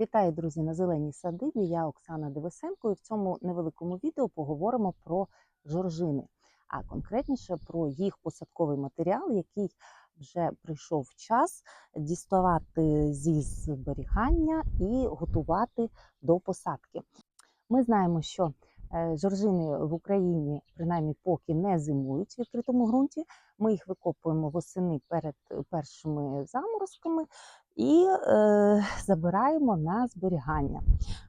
Вітаю, друзі, на зеленій садибі. Я Оксана Девисенко, і в цьому невеликому відео поговоримо про жоржини, а конкретніше про їх посадковий матеріал, який вже прийшов час діставати зі зберігання і готувати до посадки. Ми знаємо, що жоржини в Україні, принаймні поки не зимують в відкритому ґрунті. Ми їх викопуємо восени перед першими заморозками і е, забираємо на зберігання.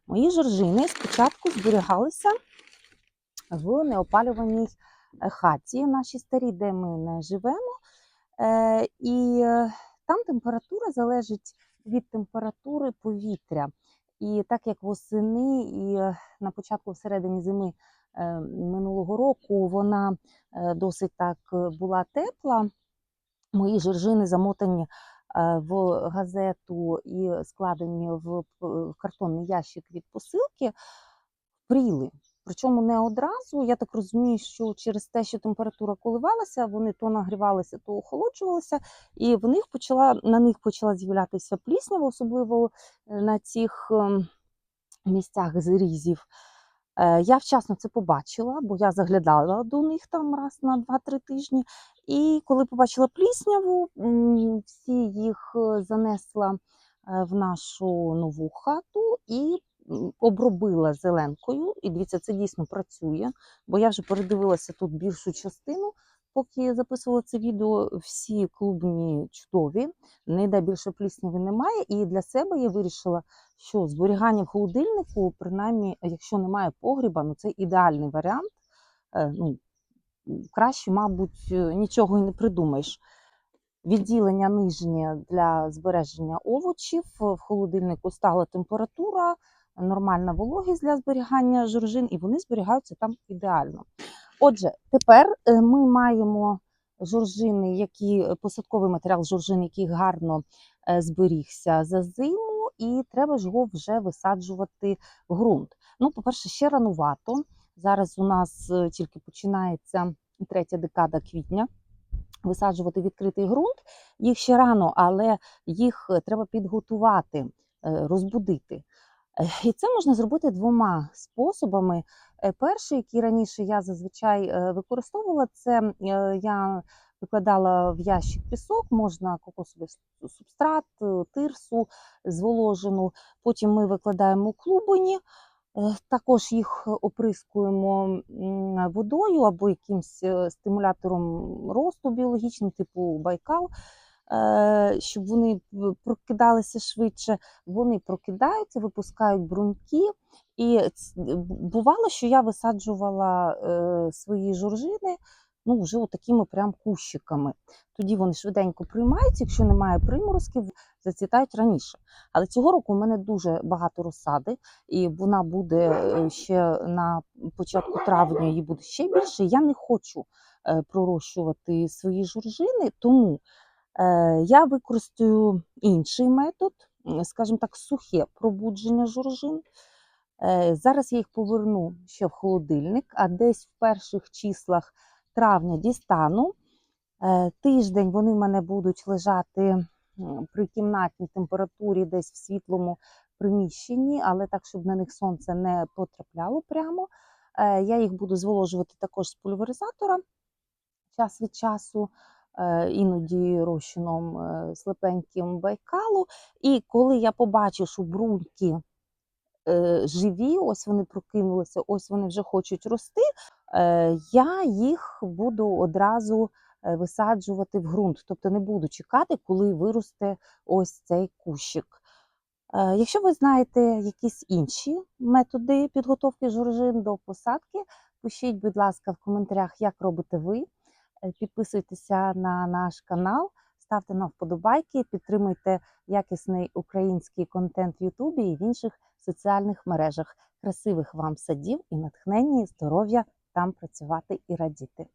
Мої жоржини спочатку зберігалися в неопалюваній е, хаті, нашій старій, де ми не живемо. Е, і е, там температура залежить від температури повітря. І так як восени і е, на початку всередині зими е, минулого року вона е, досить так була тепла, мої жоржини замотані в газету і складені в картонний ящик від посилки, пріли. Причому не одразу. Я так розумію, що через те, що температура коливалася, вони то нагрівалися, то охолоджувалися, і в них почала на них почала з'являтися пліснява, особливо е, на цих ем, місцях зрізів. Е, Я вчасно це побачила, бо я заглядала до них там раз на 2-3 тижні. І коли побачила плісняву, всі їх е, занесла в нашу нову хату і обробила зеленкою. І дивіться, це дійсно працює, бо я вже передивилася тут більшу частину. Поки я записувала це відео, всі клубні чудові, ніде більше плісняви немає. І для себе я вирішила, що зберігання в холодильнику, принаймні, якщо немає погріба, ну це ідеальний варіант. Е, Ну, краще, мабуть, е, нічого і не придумаєш. Відділення нижнє для збереження овочів. В холодильнику стала температура, нормальна вологість для зберігання жоржин, і вони зберігаються там ідеально. Отже, тепер е, ми маємо жоржини, які посадковий матеріал жоржин, який гарно е, зберігся за зиму, і треба ж його вже висаджувати в ґрунт. Ну, по-перше, ще ранувато. Зараз у нас е, тільки починається третя декада квітня. Висаджувати відкритий ґрунт. Їх ще рано, але їх е, треба підготувати, е, розбудити. І це можна зробити двома способами. Е, Перший, який раніше я зазвичай е, використовувала, це е, я викладала в ящик пісок, можна кокосовий субстрат, тирсу зволожену. Потім ми викладаємо клубені. Також їх оприскуємо водою або якимсь стимулятором росту біологічним, типу байкал, щоб вони прокидалися швидше. Вони прокидаються, випускають бруньки. І бувало, що я висаджувала е, свої жоржини ну, вже такими прям кущиками. Тоді вони швиденько приймаються, якщо немає приморозків, зацвітають раніше. Але цього року у мене дуже багато розсади, і вона буде е, ще на початку травня, її буде ще більше. Я не хочу е, пророщувати свої жоржини, тому е, я використаю інший метод, скажімо так, сухе пробудження жоржин. Е, Зараз я їх поверну ще в холодильник, а десь в перших числах травня дістану. Е, Тиждень вони в мене будуть лежати при кімнатній температурі, десь в світлому приміщенні, але так, щоб на них сонце не потрапляло прямо. Е, Я їх буду зволожувати також з пульверизатора час від часу, е, іноді розчином е, слепеньким байкалу. І коли я побачу, що бруньки е, живі, ось вони прокинулися, ось вони вже хочуть рости, е, я їх буду одразу е, висаджувати в ґрунт. Тобто не буду чекати, коли виросте ось цей кущик. Е, Якщо ви знаєте якісь інші методи підготовки жоржин до посадки, пишіть, будь ласка, в коментарях, як робите ви. Е, Підписуйтеся на наш канал, ставте нам вподобайки, підтримуйте якісний український контент в Ютубі і в інших соціальних мережах. Красивих вам садів і натхнення, і здоров'я там працювати і радіти.